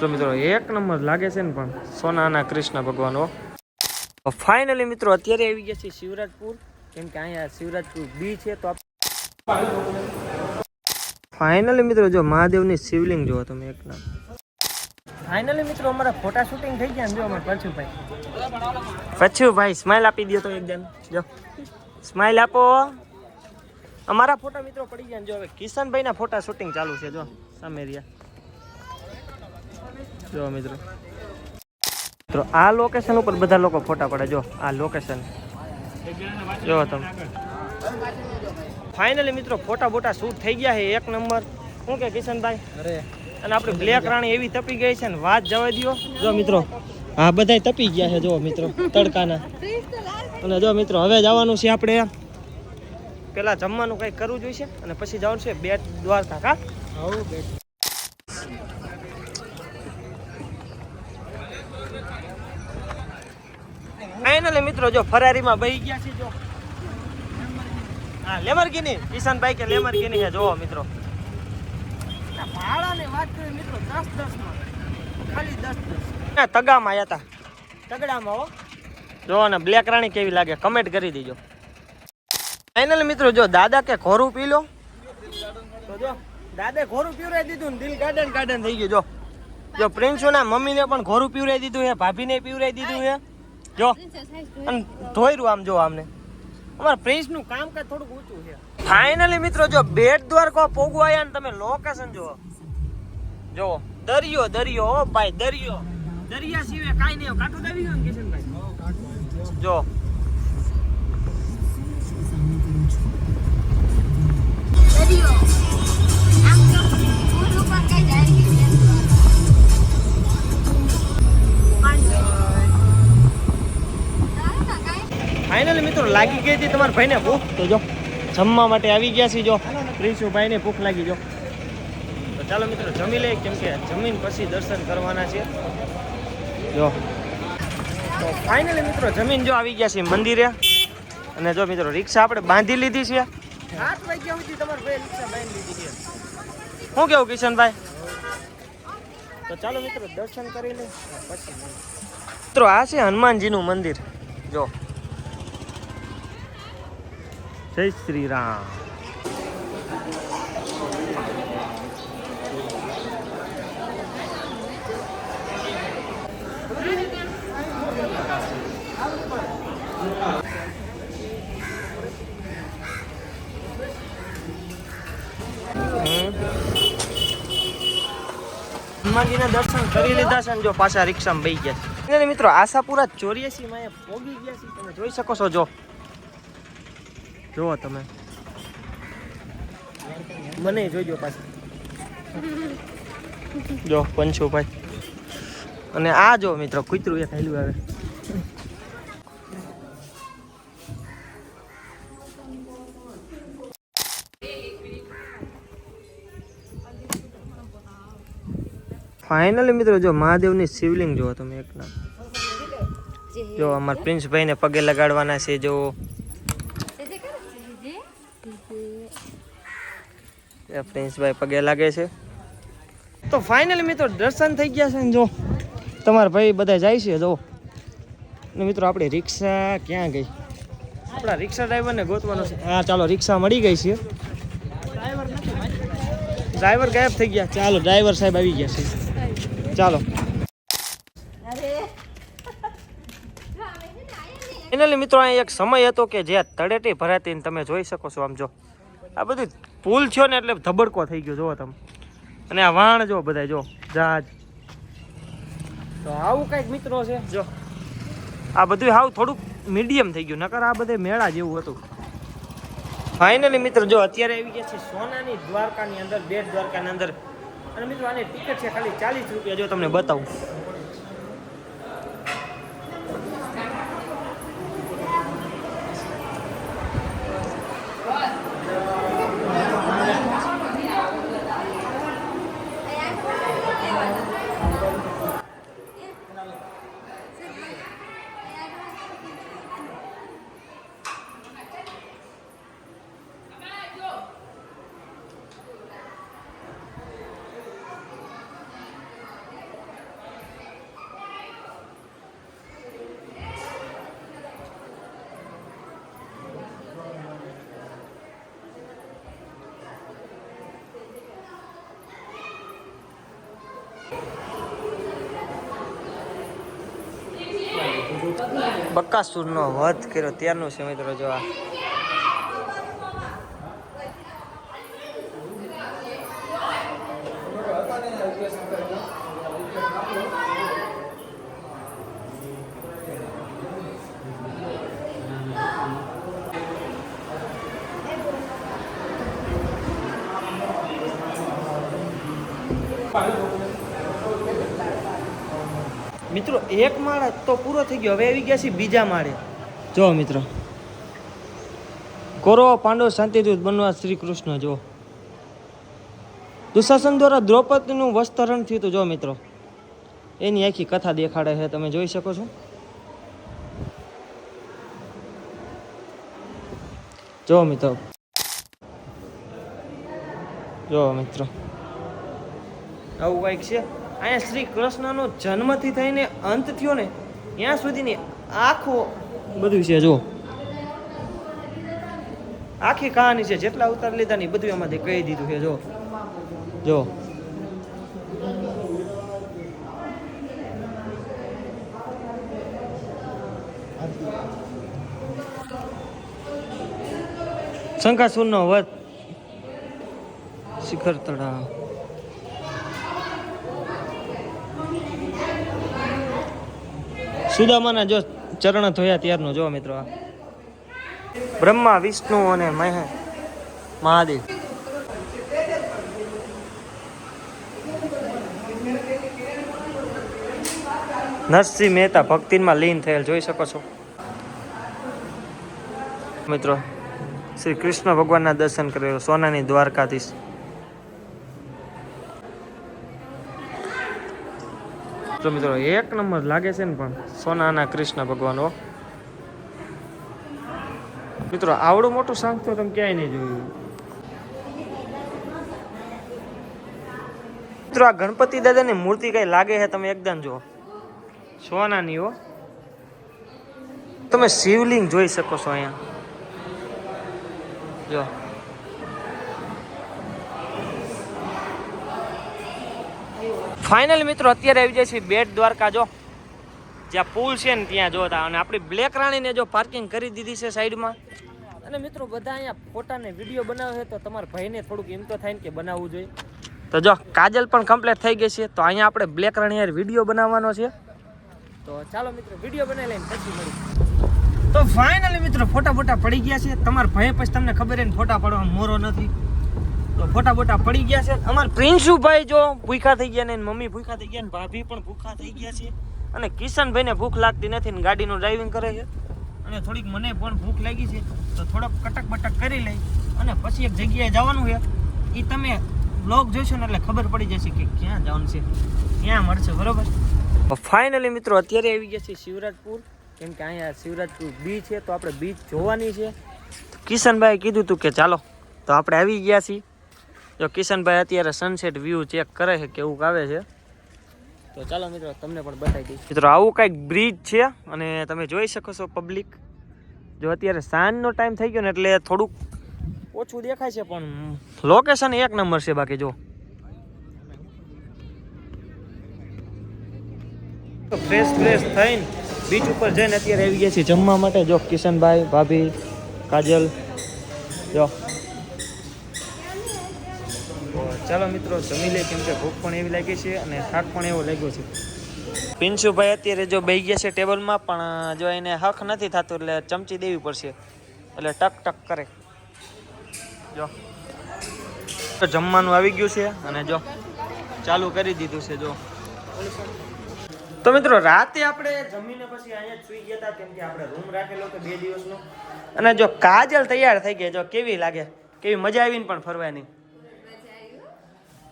તો મિત્રો, એક નંબર લાગે છે ને પણ સોનાના કૃષ્ણ ભગવાન ફાઇનલી મિત્રો, અત્યારે આવી ગયા છે શિવરાજપુર. કેમ કે અહીંયા શિવરાજપુર બી છે, તો ફાઇનલી મિત્રો, જો મહાદેવની શિવલિંગ જુઓ તમે એક નામ. ફાઇનલી મિત્રો, અમારા ફોટા શૂટિંગ થઈ ગયા ને જો અમારે પછુભાઈ પછુભાઈ સ્માઈલ આપી દો તો એકદમ જો. સ્માઈલ આપો. અમારા ફોટા મિત્રો પડી ગયા ને જો, હવે કિશનભાઈના ફોટા શૂટિંગ ચાલુ છે, જો. સામે રહ્યા. જો મિત્રો. મિત્રો આ લોકેશન ઉપર બધા લોકો ફોટા પડે. જો આ લોકેશન જો તમે. ફાઇનલી મિત્રો ફોટા બોટા શૂટ થઈ ગયા છે. એક નંબર. શું કે કિશનભાઈ? અરે. અને આપણી બ્લેક રાણી એવી તપી ગઈ છે ને વાત જવા દ્યો. જો મિત્રો હા બધાય તપી ગયા છે. જો મિત્રો તડકાના. અને જો મિત્રો હવે જવાનું છે આપણે પેલા જમવાનું કંઈક કરવું જોઈશે? અને પછી જવાનું છે બેટ દ્વારકા કા આવું બે ફાઇનલી મિત્રો જો ફરારીમાં બહી ગયા છે જો. હા લેમરગીની કિશનભાઈ કે લેમરગીની છે જોવો મિત્રો. આ ભાડાની વાત કરીએ મિત્રો દસ દસમાં. ખાલી દસ દસ. તગામાં આયા હતા તગડામાં હો. જો ને બ્લેક રાણી કેવી લાગે કમેન્ટ કરી દેજો. ફાઇનલ મિત્રો જો દાદા કે ઘોરું પી લો. તો જો દાદે ઘોરું પીવરાઈ દીધું ને દિલ ગાર્ડન ગાર્ડન થઈ ગયું જો. જો પ્રિન્સુના મમ્મીને પણ ઘોરું પીવરાઈ દીધું છે ભાભીને પીવરાઈ દીધું છે જો અને ધોયરું આમ જો આમને. અમારા પ્રિન્સનું કામ કાજ થોડુંક ઊંચું છે. ફાઇનલી મિત્રો જો બેટ દ્વારકા પોગવા આવ્યા ને તમે લોકેશન જુઓ. જો દરિયો દરિયો ઓ ભાઈ દરિયો. દરિયા સિવાય કાઈ નહીં કાંઠું દાવી ગયું ને કિશનભાઈ? જો. દરિયો લાગી ગઈ હતી તમારા ભાઈને ભૂખ? તો જો જમવા માટે આવી ગયા છે જો. પ્રિન્સુ ભાઈને ભૂખ લાગી જો. તો ચાલો મિત્રો જમી લઈએ કેમ કે જમીન પછી દર્શન કરવાના છે. જો. તો ફાઇનલી મિત્રો જમીન જો આવી ગયા છે મંદિરે. અને જો મિત્રો રિક્ષા આપણે બાંધી લીધી છે. આઠ વાગ્યા સુધી તમારે ભાઈ રિક્ષા બાંધી લીધી છે. શું કેવું કિશનભાઈ? તો ચાલો મિત્રો દર્શન કરી લઈએ. પછી મિત્રો આ છે હનુમાનજીનું મંદિર. જો. જય શ્રી રામ હનુમાનજીના દર્શન કરી લીધા છે ને જો પાછા રિક્ષામાં બેસી ગયા છે. અને મિત્રો આશાપુરા ચોર્યાસી માં પોગી ગયા છે તમે જોઈ શકો છો જો. જુઓ તમે. મને જોઈજો પાછું. જો, પંચુભાઈ. અને આ જો મિત્રો, કૂતરું એ થયેલું આવે ફાઇનલી મિત્રો, જો મહાદેવની શિવલિંગ જુઓ તમે, એક નામ. જો અમારા પ્રિન્સભાઈને પગે લગાડવાના છે, જો પ્રિન્સભાઈ પગે લાગે છે. તો ફાઇનલી મિત્રો દર્શન થઈ ગયા છે ને જો, તમારા ભાઈ બધા જાય છે જો. ને મિત્રો આપણી રિક્ષા ક્યાં ગઈ? આપણા રિક્ષા ડ્રાઈવરને ગોતવાનો છે. હા, ચાલો રિક્ષા મળી ગઈ છે. ડ્રાઈવર ગાયબ થઈ ગયા. ચાલો ડ્રાઈવર સાહેબ આવી ગયા છે. ચાલો. ફાઇનલી મિત્રો, અહીં એક સમય હતો કે જે તળેટી ભરાતી તમે જોઈ શકો છો આમ જો. આ બધું પુલ થયો ને એટલે ધબડકો થઈ ગયો જોવો તમે. અને આ વાણ જો બધા જો જહાજ. તો આવું કંઈક મિત્રો છે. જો. આ બધું હાવ થોડુંક મીડિયમ થઈ ગયું નકર આ બધે મેળા જેવું હતું. ફાઇનલી મિત્ર જો અત્યારે આવી ગયા છે સોનાની દ્વારકાની અંદર બેટ દ્વારકાની અંદર. અને મિત્રો આની ટિકિટ છે ખાલી ચાલીસ રૂપિયા જો તમને બતાવું. બકાસુરનો વધ કર્યો. ત્યારનું છે મિત્રો જો આ. મિત્રો, એક માળ તો પૂરો થઈ ગયો. હવે આવી ગયા છે બીજા માળે. જો મિત્રો કૌરવ પાંડવ શાંતિદૂત બનવા શ્રી કૃષ્ણ, જો. દુશાસન દ્વારા દ્રૌપદીનું વસ્તરણ થયું હતું, જો મિત્રો. એની આખી કથા દેખાડે છે, તમે જોઈ શકો છો. જો મિત્રો. જો મિત્રો. આવું કંઈક છે? અહીંયા શ્રી કૃષ્ણનો જન્મથી થઈને અંત થયો ને ત્યાં સુધીની આખો બધું છે જો આખી કહાની છે જેટલા ઉતાર લીધા ને બધું એમાંથી કહી દીધું છે જો જો શંકાસુરનો વધ શિખર તળાવ. સુદામાના જો ચરણ ધોયા ત્યારનો જો મિત્રો બ્રહ્મા, વિષ્ણુ અને મહે, મહાદેવ. નરસિંહ મહેતા ભક્તિમાં લીન થયેલ, જોઈ શકો છો. મિત્રો, શ્રી કૃષ્ણ ભગવાનના દર્શન કરેલો સોનાની દ્વારકાધીશ. તો મિત્રો એક નંબર લાગે છે ને પણ સોનાના કૃષ્ણ ભગવાન, હો. મિત્રો, આવડું મોટું સાંગ તો તમે ક્યાંય નહીં જોયું. મિત્રો, આ ગણપતિ દાદાની મૂર્તિ કઈ લાગે છે? તમે એકદમ જો સોનાની, હો. તમે શિવલિંગ જોઈ શકો છો અહીંયા. જો. ફાઇનલ મિત્રો અત્યારે આવી જાય છે બેટ દ્વારકા જો. જ્યાં પુલ છે ને ત્યાં જોતા અને આપણી બ્લેક રાણીને જો પાર્કિંગ કરી દીધી છે સાઈડમાં. અને મિત્રો બધા અહીંયા ફોટા ને વીડિયો બનાવે છે તો તમારા ભાઈને થોડુંક એમ તો થાય ને કે બનાવવું જોઈએ. તો જો કાજલ પણ કમ્પ્લીટ થઈ ગઈ છે. તો અહીંયા આપણે બ્લેક રાણી વીડિયો બનાવવાનો છે. તો ચાલો મિત્રો વીડિયો બનાવી લઈને પછી મળી તો ફાઇનલી મિત્રો ફોટા ફોટા પડી ગયા છે. તમારા ભાઈ પછી તમને ખબર હોય ને ફોટા પડવા મોરો નથી. તો ફોટા બોટા પડી ગયા છે. અમાર પ્રિન્સુભાઈ જો ભૂખા થઈ ગયા ને મમ્મી ભૂખા થઈ ગયા ને ભાભી પણ ભૂખા થઈ ગયા છે. અને કિશનભાઈને ભૂખ લાગતી નથી ને ગાડીનું ડ્રાઇવિંગ કરે છે. અને થોડીક મને પણ ભૂખ લાગી છે. તો થોડોક કટક બટક કરી લઈ અને પછી એક જગ્યાએ જવાનું છે. એ તમે બ્લોગ જોશો ને એટલે ખબર પડી જશે કે ક્યાં જવાનું છે. ક્યાં મળશે, બરોબર? ફાઇનલી મિત્રો, અત્યારે આવી ગયા છે શિવરાજપુર. કેમ કે અહીંયા શિવરાજપુર બીચ છે, તો આપણે બીચ જોવાની છે. કિશનભાઈ કીધું હતું કે ચાલો, તો આપણે આવી ગયા છીએ. જો કિશનભાઈ અત્યારે સનસેટ વ્યૂ ચેક કરે છે, કેવું આવે છે. તો ચાલો મિત્રો, તમને પણ બતાવી દઈશ. મિત્રો, આવું કંઈક બ્રિજ છે અને તમે જોઈ શકો છો પબ્લિક જો અત્યારે સાંજનો ટાઈમ થઈ ગયો ને એટલે થોડુંક ઓછું દેખાય છે, પણ લોકેશન એક નંબર છે બાકી, જો. ફ્રેશ ફ્રેશ થઈને બીચ ઉપર જઈને અત્યારે આવી ગયા છીએ જમવા માટે. જો કિશનભાઈ, ભાભી, કાજલ, જો. ચાલો મિત્રો, જમી લઈએ કેમ કે ભૂખ પણ એવી લાગી છે અને થાક પણ એવો લાગ્યો છે. પિન્શુભાઈ અત્યારે જો બેસી ગયા છે ટેબલમાં, પણ જો એને હક નથી થતું, એટલે ચમચી દેવી પડશે. એટલે ટક ટક કરે. જો. તો જમવાનું આવી ગયું છે અને જો ચાલુ કરી દીધું છે, જો. તો મિત્રો, રાતે આપણે જમીને પછી અહીંયા સુઈ ગયા હતા, કેમ કે આપણે રૂમ રાખેલો બે દિવસનો. અને જો કાજલ તૈયાર થઈ ગયા, જો કેવી લાગે? કેવી મજા આવીને પણ ફરવાની.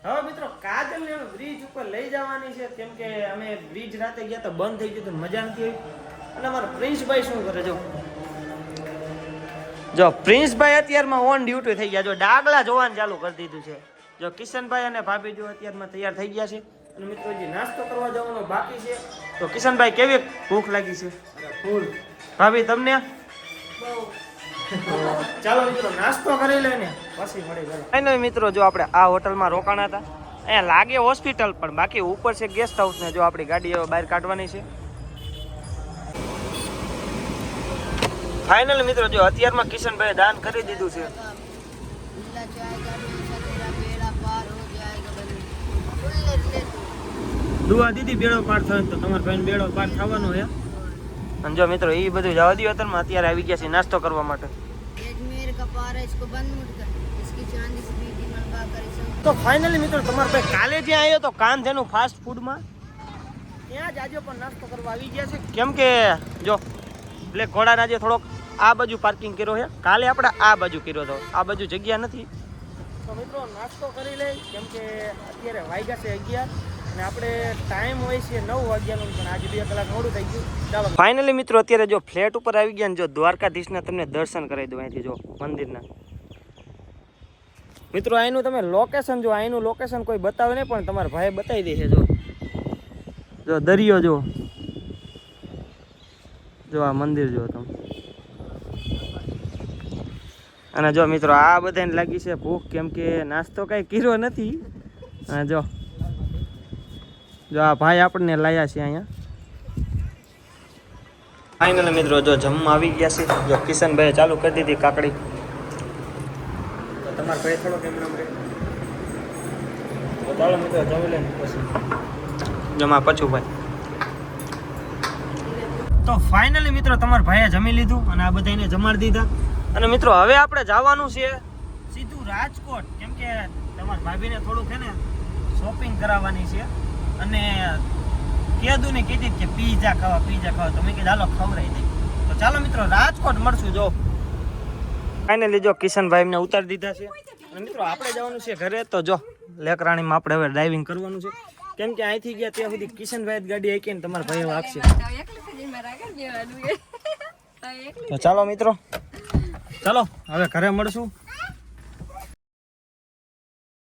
હવે મિત્રો કાજલ ને બ્રિજ ઉપર લઈ જવાની છે. કેમ કે અમે બ્રિજ રાતે ગયા તો બંધ થઈ ગયું તો મજા નથી આવી. અને અમારા પ્રિન્સભાઈ શું કરે જો? જો પ્રિન્સભાઈ અત્યારમાં ઓન ડ્યુટી થઈ ગયા. જો ડાગલા જોવાનું ચાલુ કરી દીધું છે. જો કિશનભાઈ અને ભાભી જો અત્યારમાં તૈયાર થઈ ગયા છે. અને મિત્રો જે નાસ્તો કરવા જવાનો બાકી છે. તો કિશનભાઈ કેવી ભૂખ લાગી છે? ફૂલ. ભાભી તમને? ચાલો મિત્રો નાસ્તો કરી લે ને પછી મળી ગયો. ફાઇનલ મિત્રો જો આપણે આ હોટલમાં રોકાણા હતા અહીંયા લાગે હોસ્પિટલ પણ બાકી ઉપર છે ગેસ્ટ હાઉસ ને જો આપણી ગાડી બહાર કાઢવાની છે. ફાઇનલ મિત્રો જો અત્યારમાં કિશનભાઈ દાન કરી દીધું છે. દુવા દીધી બેડો પાર થયો તો તમારે ભાઈને બેડો પાર થવાનો હે અને જો મિત્રો એ બધું જવા દઉં અત્યારે આવી ગયા છે નાસ્તો કરવા માટે. તો ફાઇનલી મિત્રો તમારે ભાઈ કાલે જ્યાં આવ્યો તો કાંધેનું ફાસ્ટ ફૂડમાં ત્યાં જ આજે પણ નાસ્તો કરવા આવી ગયા છે. કેમ કે જો બ્લેક ઘોડાના જે થોડોક આ બાજુ પાર્કિંગ કર્યો છે. કાલે આપણે આ બાજુ કર્યો હતો આ બાજુ જગ્યા નથી. તો મિત્રો, નાસ્તો કરી લઈ. કેમ કે અત્યારે વાગ્યા છે અગિયાર. અને આપણે ટાઈમ હોય છે નવ વાગ્યાનો, પણ આજે બે કલાક મોડું થઈ ગયું. ફાઇનલી મિત્રો, અત્યારે જો ફ્લેટ ઉપર આવી ગયા ને, જો દ્વારકાધીશના તમને દર્શન કરાવી દઉં અહીંથી જો મંદિરના. મિત્રો, અહીંનું તમે લોકેશન જો, અહીંનું લોકેશન કોઈ બતાવે નહીં, પણ તમારા ભાઈ બતાવી દેશે જો. જો દરિયો જો. જો આ મંદિર જો તમે. અને જો મિત્રો, આ બધાને લાગી છે ભૂખ, કેમ કે નાસ્તો કાંઈ કર્યો નથી. અને જો જો આ ભાઈ આપણને લાયા છે અહીંયા. ફાઇનલ મિત્રો જો જમવા આવી ગયા છે જો કિશનભાઈ ચાલુ કરી દીધી કાકડી. તમારે ભાઈ થોડો કેમ નામ રે તો ચાલો મિત્રો જમી લે પછી. જમા પછું ભાઈ તો ફાઇનલી મિત્રો તમારા ભાઈએ જમી લીધું અને આ બધાને જમાડી દીધા. અને મિત્રો હવે આપણે જવાનું છે. સીધું રાજકોટ. કેમ કે તમારા ભાભીને થોડુંક છે ને શોપિંગ કરાવવાની છે. અને કીધું ને કીધી કે પીઝા ખાવા પીઝા ખાવા. તો મેં કીધું, હાલો, ખવડાવી દે. તો ચાલો મિત્રો, રાજકોટ મળશું, જો. ફાઇનલી જો કિશનભાઈ ને ઉતારી દીધા છે. અને મિત્રો, આપણે જવાનું છે ઘરે, તો જો, લેકરાણીમાં આપણે હવે ડ્રાઇવિંગ કરવાનું છે. કેમ કે અહીંથી ગયા ત્યાં સુધી કિશનભાઈ જ ગાડી આંકી ને તમારા ભાઈ વાગશે. તો ચાલો, મિત્રો. ચાલો, હવે ઘરે મળશું.